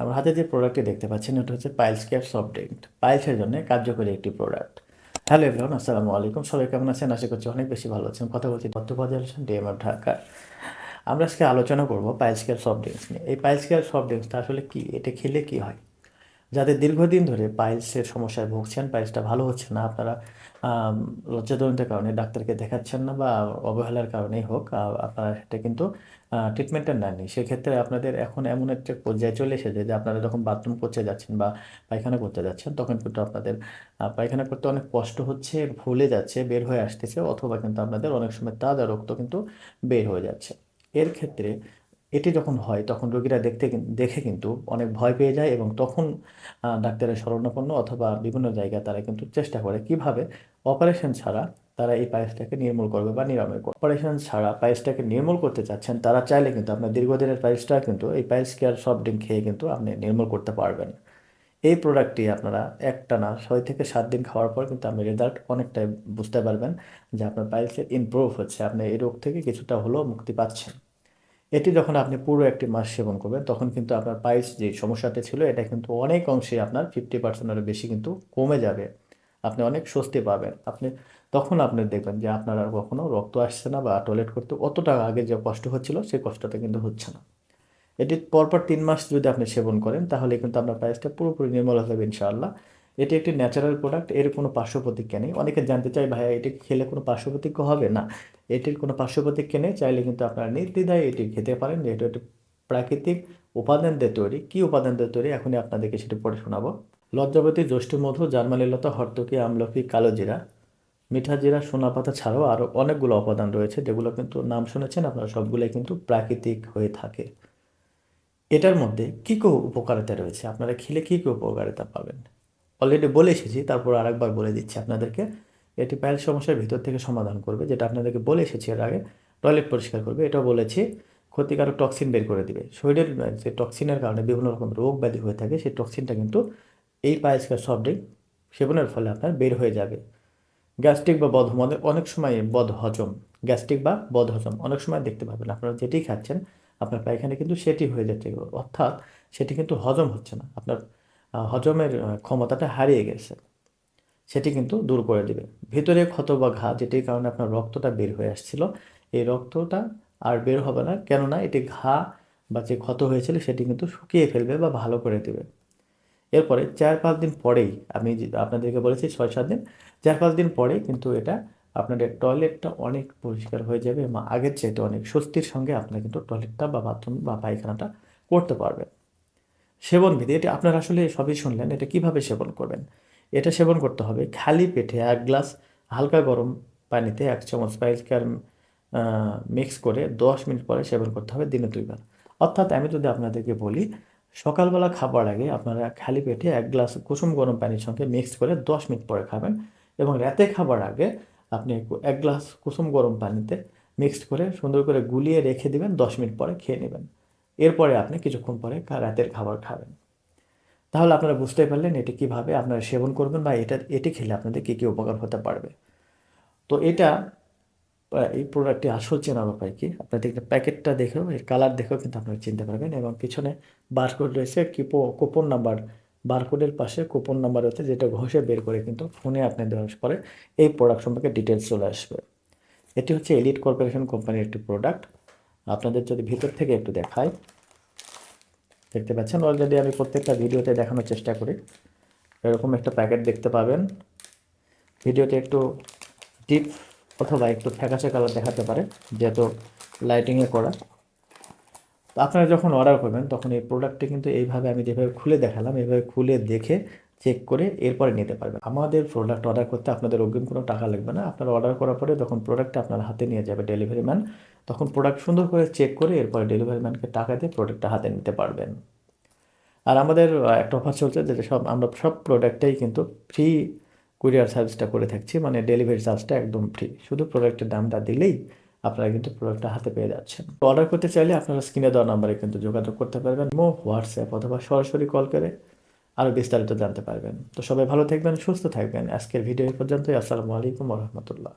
আমার হাতে যে প্রোডাক্টটি দেখতে পাচ্ছেন ওটা হচ্ছে পাইলস কেয়ার সফট ড্রিঙ্ক পাইলসের জন্য কার্যকরী একটি প্রোডাক্ট হ্যালো এভরিওয়ান আসসালামু আলাইকুম। সবাই কেমন আছেন? আশা করছি অনেক বেশি ভালো আছেন। কথা বলছি তত্ত্ববাজার ডিএমএফ ঢাকা আমরা আজকে আলোচনা করব পাইলস কেয়ার সফট ড্রিঙ্কস নিয়ে। এই পাইলস কেয়ার সফট ড্রিঙ্কসটা আসলে কি? এটা খেলে কী হয়? যাদের দীর্ঘদিন ধরে পাইলসের সমস্যায় ভুগছেন পাইলসটা ভালো হচ্ছে না আপনারা আম, লজ্জাজনিত কারণে ডাক্তারকে দেখাচ্ছেন না বা অবহেলার কারণেই হোক আপনারা সেটা কিন্তু ট্রিটমেন্টটা নেননি। সেক্ষেত্রে আপনাদের এখন এমন একটা পর্যায়ে চলে এসেছে যে আপনারা যখন বাথরুম করতে যাচ্ছেন বা পায়খানা করতে যাচ্ছেন তখন কিন্তু আপনাদের পায়খানা করতে অনেক কষ্ট হচ্ছে ফুলে যাচ্ছে বের হয়ে আসতেছে অথবা কিন্তু আপনাদের অনেক সময় তাজা রক্ত কিন্তু বের হয়ে যাচ্ছে। এর ক্ষেত্রে এটি যখন হয়, তখন রোগীরা দেখতে দেখে কিন্তু অনেক ভয় পেয়ে যায় এবং তখন ডাক্তারের শরণাপন্ন অথবা বিভিন্ন জায়গায় তারা কিন্তু চেষ্টা করে কীভাবে অপারেশন ছাড়া তারা এই পায়েসটাকে নির্মূল করবে বা নিরাময় করবে। অপারেশন ছাড়া পায়েসটাকে নির্মূল করতে চাচ্ছেন, তারা চাইলে কিন্তু আপনার দীর্ঘদিনের পায়েসটা কিন্তু এই পায়েস কেয়ার সফট ড্রিঙ্ক খেয়ে কিন্তু আপনি নির্মূল করতে পারবেন। এই প্রোডাক্টটি আপনারা একটানা ছয় থেকে সাত দিন খাওয়ার পর কিন্তু আপনি রেজাল্ট অনেকটাই বুঝতে পারবেন যে আপনার পায়েসের ইমপ্রুভ হচ্ছে, আপনি এই রোগ থেকে কিছুটা হলেও মুক্তি পাচ্ছেন। এটি যখন আপনি পুরো একটি মাস সেবন করবেন, তখন কিন্তু আপনার পাইলস যে সমস্যাটা ছিল, এটা কিন্তু অনেক অংশে আপনার ফিফটি পার্সেন্টেরও বেশি কিন্তু কমে যাবে। আপনি অনেক স্বস্তি পাবেন। আপনি, তখন আপনি দেখবেন যে আপনার আর কখনো রক্ত আসছে না বা টয়লেট করতে অতটা আগে যে কষ্ট হচ্ছিল, সেই কষ্টটা কিন্তু হচ্ছে না। এটি পরপর তিন মাস যদি আপনি সেবন করেন, তাহলে কিন্তু আপনার প্রাইসটা পুরোপুরি নির্মল যাবে ইনশাআল্লাহ। এটি একটি ন্যাচারাল প্রোডাক্টের কোনো পার্শ্ব প্রতিক্রিয়া নেই। অনেকে জানতে চাই ভাইয়া, এটি খেলে কোনো পার্শ্ব প্রতিক্রিয়া হবে? না, এটির কোনো পার্শ্ব প্রতিক্রিয়া নেই। চাইলে কিন্তু আপনারা নির্দ্বিধায় এটি খেতে পারেন, যেহেতু একটি প্রাকৃতিক উপাদান দিয়ে তৈরি। কী উপাদান দিয়ে তৈরি? এখনই আপনাদেরকে সেটি পড়ে শোনাবো। লজ্জাবতী জ্যৈষ্ঠ মধু জার্মানি লতা, হর্তকি, আমলকি, কালো জিরা, মিঠা জিরা, সোনা পাতা ছাড়াও আরও অনেকগুলো উপাদান রয়েছে, যেগুলো কিন্তু নাম শুনেছেন আপনারা, সবগুলোই কিন্তু প্রাকৃতিক হয়ে থাকে। এটার মধ্যে কী কী উপকারিতা রয়েছে? আপনারা খেলে কী কী উপকারিতা পাবেন? অলরেডি বলে এসেছি, তারপর আরেকবার বলে দিচ্ছি আপনাদেরকে। এটি পায়েল সমস্যার ভিতর থেকে সমাধান করবে, যেটা আপনাদেরকে বলে এসেছি এর আগে। টয়লেট পরিষ্কার করবে, এটাও বলেছি। ক্ষতিকারক টক্সিন বের করে দিবে। শরীরের যে টক্সিনের কারণে বিভিন্ন রকম রোগ ব্যাধি হয়ে থাকে, সেই টক্সিনটা কিন্তু এই পায়েসকার সফট ড্রিঙ্ক সেবনের ফলে আপনার বের হয়ে যাবে। গ্যাস্ট্রিক বা বদহম অনেক অনেক সময় বদ হজম গ্যাস্ট্রিক বা বদ হজম অনেক সময় দেখতে পাবেন, আপনারা যেটি খাচ্ছেন, আপনার পায়খানা কিন্তু সেটি হয়ে যাচ্ছে। অর্থাৎ সেটি কিন্তু হজম হচ্ছে না। আপনার হজমের ক্ষমতাটা হারিয়ে গেছে। সেটি কিন্তু দূর করে দিবে। ভিতরে ক্ষত বা ঘা, যেটির কারণে আপনার রক্তটা বের হয়ে আসছিল, এই রক্তটা আর বের হবে না। কেননা এটি ঘা বা যে ক্ষত হয়েছিল, সেটি কিন্তু শুকিয়ে ফেলবে বা ভালো করে দেবে। এরপরে চার পাঁচ দিন পরেই, আমি আপনাদেরকে বলেছি ছয় সাত দিন, চার পাঁচ দিন পরেই কিন্তু এটা আপনাদের টয়লেটটা অনেক পরিষ্কার হয়ে যাবে এবং আগের চাইতে অনেক স্বস্তির সঙ্গে আপনারা কিন্তু টয়লেটটা বা বাথরুম বা পায়খানাটা করতে পারবেন। সেবন বিধি, এটা আপনারা আসলে সবই শুনলেন, এটা কীভাবে সেবন করবেন? এটা সেবন করতে হবে খালি পেটে এক গ্লাস হালকা গরম পানিতে এক চামচ স্পাইস কার মিক্স করে দশ মিনিট পরে সেবন করতে হবে দিনে দুইবার। অর্থাৎ আমি যদি আপনাদেরকে বলি, সকালবেলা খাবার আগে আপনারা খালি পেটে এক গ্লাস কুসুম গরম পানির সঙ্গে মিক্স করে দশ মিনিট পরে খাবেন এবং রাতে খাবার আগে আপনি এক গ্লাস কুসুম গরম পানিতে মিক্সড করে সুন্দর করে গুলিয়ে রেখে দিবেন, দশ মিনিট পরে খেয়ে নেবেন। এরপরে আপনি কিছুক্ষণ পরে রাতের খাবার খাবেন। তাহলে আপনারা বুঝতে পারলেন এটি কীভাবে আপনারা সেবন করবেন বা এটা এটি খেলে আপনাদের কী কী উপকার হতে পারবে। তো এটা এই প্রোডাক্টটি আসল চেনার উপায় কি? আপনাদের প্যাকেটটা দেখেও, এর কালার দেখেও কিন্তু আপনারা চিনতে পারবেন এবং পিছনে বারকোড রয়েছে, কিপো কুপন নাম্বার বারকোডের পাশে কুপন নাম্বার রয়েছে, যেটা ঘষে বের করে কিন্তু ফোনে আপনি দেওয়ার পরে এই প্রোডাক্ট সম্পর্কে ডিটেলস চলে আসবে। এটি হচ্ছে এলিট কর্পোরেশন কোম্পানির একটি প্রোডাক্ট আপনাদের যদি ভিতর থেকে একটু দেখাই, দেখতে পাচ্ছেন? অলরেডি আমি প্রত্যেকটা ভিডিওতে দেখানোর চেষ্টা করি। এরকম একটা প্যাকেট দেখতে পাবেন। ভিডিওতে একটু ডিপ অথবা একটু ফ্যাকাশে কালার দেখাতে পারে, যেহেতু লাইটিংয়ে করা। তো আপনারা যখন অর্ডার করবেন, তখন এই প্রোডাক্টটি কিন্তু এইভাবে আমি যেভাবে খুলে দেখালাম, এইভাবে খুলে দেখে চেক করে এরপরে নিতে পারবেন। আমাদের প্রোডাক্ট অর্ডার করতে আপনাদের অগ্রিম কোনো টাকা লাগবে না। আপনারা অর্ডার করার পরে যখন প্রোডাক্টটা আপনার হাতে নিয়ে যাবে ডেলিভারি ম্যান তখন প্রোডাক্ট সুন্দর করে চেক করে এরপরে ডেলিভারি ম্যানকে টাকা দিয়ে প্রোডাক্টটা হাতে নিতে পারবেন। আর আমাদের একটা অফার চলছে যেটা সব, আমরা সব প্রোডাক্টটাই কিন্তু ফ্রি কুরিয়ার সার্ভিসটা করে থাকছি মানে ডেলিভারি চার্জটা একদম ফ্রি শুধু প্রোডাক্টের দামটা দিলেই আপনারা কিন্তু প্রোডাক্টটা হাতে পেয়ে যাচ্ছেন। অর্ডার করতে চাইলে আপনারা স্ক্রিনে দেওয়া নাম্বারে কিন্তু যোগাযোগ করতে পারবেন মো হোয়াটসঅ্যাপ অথবা সরাসরি কল করে আরও বিস্তারিত জানতে পারবেন। তো সবাই ভালো থাকবেন, সুস্থ থাকবেন। আজকের ভিডিও পর্যন্তই। আসসালামু আলাইকুম রহমতুল্লাহ।